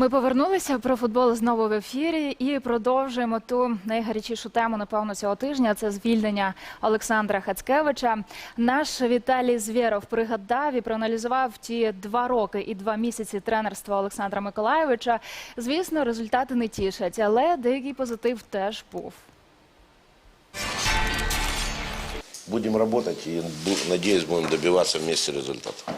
Ми повернулися про футбол знову в ефірі і продовжуємо ту найгарячішу тему, напевно, цього тижня. Це звільнення Олександра Хацкевича. Наш Віталій Звєров пригадав і проаналізував ті два роки і два місяці тренерства Олександра Миколаєвича. Звісно, результати не тішать, але деякий позитив теж був. Будем работать и, бу- надеюсь, будем добиваться вместе результата.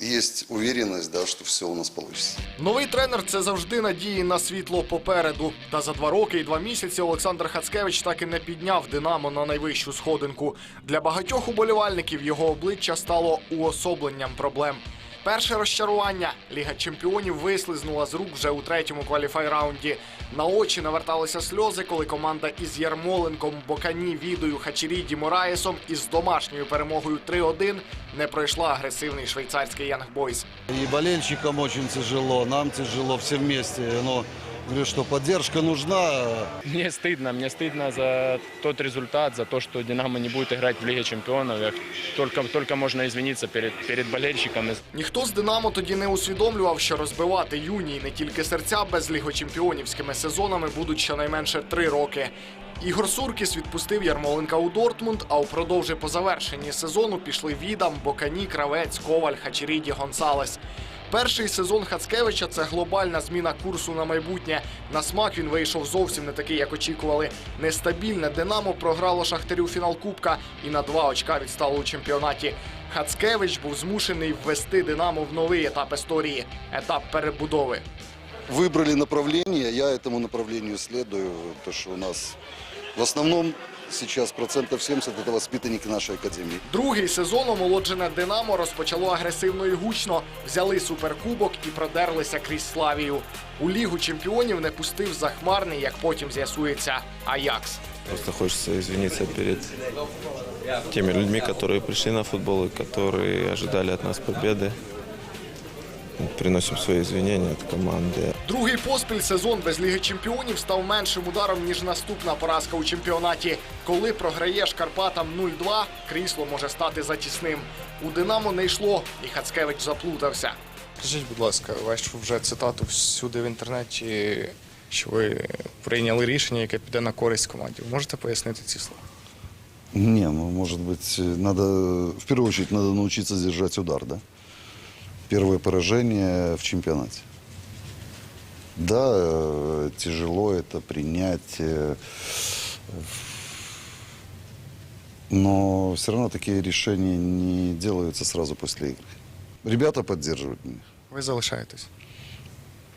Есть уверенность, да, что все у нас получится. Новий тренер це завжди надії на світло попереду. Та за два роки і два місяці Олександр Хацкевич так і не підняв Динамо на найвищу сходинку. Для багатьох уболівальників його обличчя стало уособленням проблем. Перше розчарування Ліга Чемпіонів вислизнула з рук вже у третьому кваліфай-раунді. На очі наверталися сльози, коли команда із Ярмоленком, Бокані, Відою, Хачеріді, Мораєсом із домашньою перемогою 3-1 не пройшла агресивний швейцарський Янгбойс. І болельщикам дуже тяжело, нам тяжело, всі вместе. Но говорю, что поддержка нужна. Мне стыдно, мне стыдно за тот результат, за то, что Динамо не будет играть в Лиге Чемпионов. Только, только можно извиниться перед, перед болельщиками. Ніхто з Динамо тоді не усвідомлював, що розбивати юні і не тільки серця без лігочемпіонівськими сезонами будуть щонайменше три роки. Ігор Суркіс відпустив Ярмоленка у Дортмунд, а упродовж по завершенні сезону пішли Відам, Бокані, Кравець, Коваль, Хачеріді, Гонсалес. Перший сезон Хацкевича це глобальна зміна курсу на майбутнє. На смак він вийшов зовсім не такий, як очікували. Нестабільне Динамо програло Шахтарю фінал Кубка і на два очка відстало у чемпіонаті. Хацкевич був змушений ввести Динамо в новий етап історії етап перебудови. Выбрали направление, я этому направлению следую, то, что у нас в основном сейчас процентов 70 это воспитанники нашей академии. Другий сезон омолоджене Динамо розпочало агресивно і гучно. Взяли суперкубок і продерлися крізь Славію. У лігу чемпіонів не пустив захмарний, як потім з'ясується, Аякс. Просто хочется извиниться перед теми людьми, которые пришли на футбол и которые ожидали от нас победы. Приносим свои извинения от команды. Другий поспіль сезон без Ліги Чемпіонів став меншим ударом, ніж наступна поразка у чемпіонаті. Коли програєш Карпатам 0-2, крісло може стати затісним. У Динамо не йшло, і Хацкевич заплутався. Скажіть, будь ласка, вашу вже цитату всюди в інтернеті, що ви прийняли рішення, яке піде на користь команді. Ви можете пояснити ці слова? Не, ну, может быть, надо, в первую очередь, надо научиться держать удар, да? Первое поражение в чемпионате. Да, э, тяжело это принять, э, но все равно такие решения не делаются сразу после игры. Ребята поддерживают меня. Ви залишаєтесь.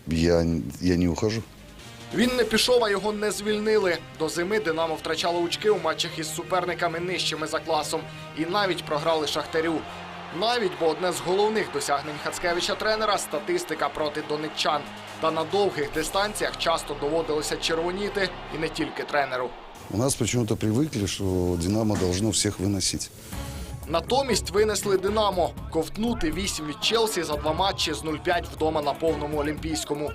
Я, я не ухожу. Він не пішов, а його не звільнили. До зими Динамо втрачало очки у матчах із суперниками нижчими за класом і навіть програли Шахтарю. Навіть, бо одне з головних досягнень Хацкевича тренера статистика проти донеччан. Та на довгих дистанціях часто доводилося червоніти і не тільки тренеру. У нас почему-то привыкли, что «Динамо» должно всех выносить. Натомість винесли Динамо ковтнути 8 від Челсі за два матчі з 0-5 вдома на повному олімпійському.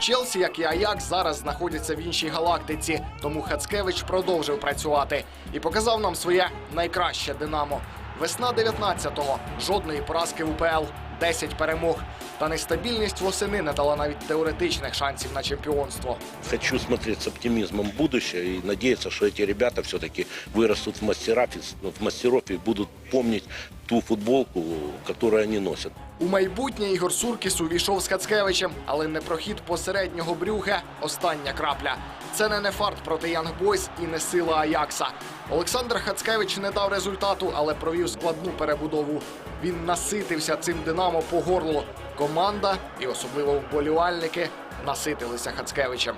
Челсі, як і Аякс, зараз знаходяться в іншій галактиці, тому Хацкевич продовжив працювати і показав нам своє найкраще Динамо. Весна 19-го, жодної поразки в УПЛ, 10 перемог. Та нестабільність восени не дала навіть теоретичних шансів на чемпіонство. Хочу смотреть с оптимизмом в будущее и надеяться, что эти ребята все-таки вырастут в мастеров, и- в мастеров и будут помнить ту футболку, которую они носят. У майбутнє Ігор Суркіс увійшов з Хацкевичем, але не прохід посереднього брюха – остання крапля. Це не нефарт проти Янгбойс і не сила Аякса. Олександр Хацкевич не дав результату, але провів складну перебудову. Він наситився цим динамо по горлу. Команда і особливо вболівальники наситилися Хацкевичем.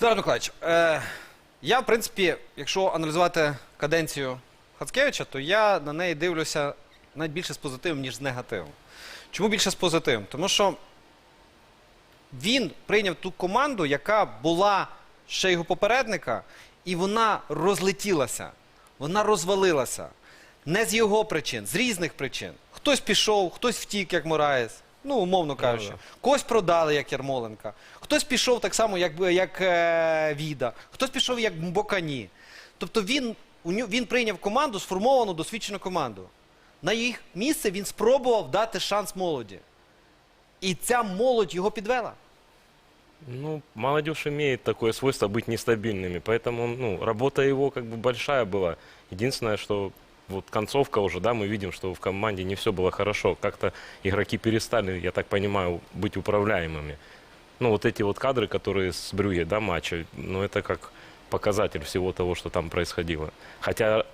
Зараз Миколаївич, е, я, в принципі, якщо аналізувати каденцію Хацкевича, то я на неї дивлюся навіть більше з позитивом, ніж з негативом. Чому більше з позитивом? Тому що він прийняв ту команду, яка була ще його попередника, і вона розлетілася, вона розвалилася. Не з його причин, з різних причин. Хтось пішов, хтось втік, як Мораєс. Ну, умовно кажучи, когось продали, як Ярмоленка, хтось пішов так само, як, як е, Віда, хтось пішов як Бокані. Тобто він, у ню- він прийняв команду, сформовану, досвідчену команду. на їх місце він спробував дати шанс молоді. І ця молодь його підвела. Ну, молодежь имеет такое свойство быть нестабильными, поэтому, ну, работа его как бы большая была. Единственное, что вот концовка уже, да, мы видим, что в команде не все было хорошо. Как-то игроки перестали, я так понимаю, быть управляемыми. Ну, вот эти вот кадры, которые с Брюге, да, матча, ну, это как показатель всего того, что там происходило. Хотя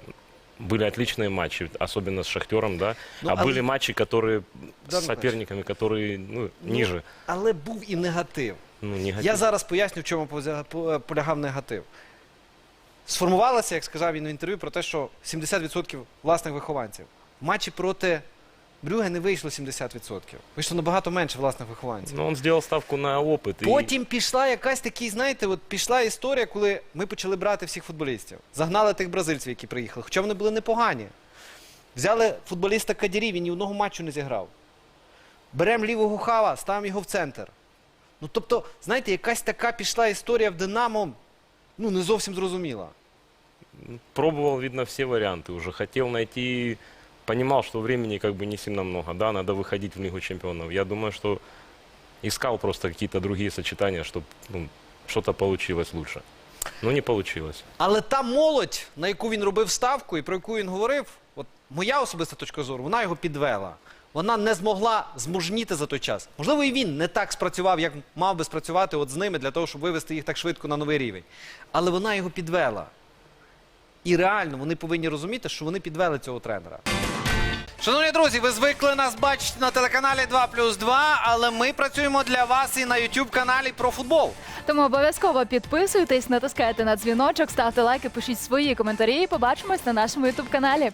были отличные матчи, особенно с Шахтером, да, Ну, а а были вы- матчи, которые Да, с соперниками, которые, ну, ниже, Але був і негатив. ну, негатив. Я зараз поясню, в чому позя- по- полягав негатив. Сформувалося, як сказав він в інтерв'ю, про те, що 70% власних вихованців. В матчі проти Брюге не вийшло 70%. Вийшло набагато менше власних вихованців. Но он сделал ставку на опыт. и- Потім пішла якась такий, знаєте, от пішла історія, коли ми почали брати всіх футболістів. Загнали тих бразильців, які приїхали. Хоча вони були непогані. Взяли футболіста Кадірі, він ні одного матчу не зіграв. Беремо лівого хава, ставимо його в центр. Ну тобто, знаєте, якась така пішла історія в Динамо, ну не зовсім зрозуміла. пробовал, видно, все варианты уже. Хотел найти, понимал, что времени как бы не сильно много, да, надо выходить в Лигу Чемпионов. Я думаю, что искал просто какие-то другие сочетания, чтобы ну, что-то получилось лучше. Но не получилось. Але та молодь, на яку він робив ставку і про яку він говорив, от моя особиста точка зору, вона його підвела. Вона не змогла змужніти за той час. Можливо, і він не так спрацював, як мав би спрацювати от з ними для того, щоб вивести їх так швидко на новий рівень. Але вона його підвела. І реально вони повинні розуміти, що вони підвели цього тренера. Шановні друзі, ви звикли нас бачити на телеканалі 2 плюс 2, але ми працюємо для вас і на YouTube каналі про футбол. Тому обов'язково підписуйтесь, натискайте на дзвіночок, ставте лайки, пишіть свої коментарі. і Побачимось на нашому ютуб каналі.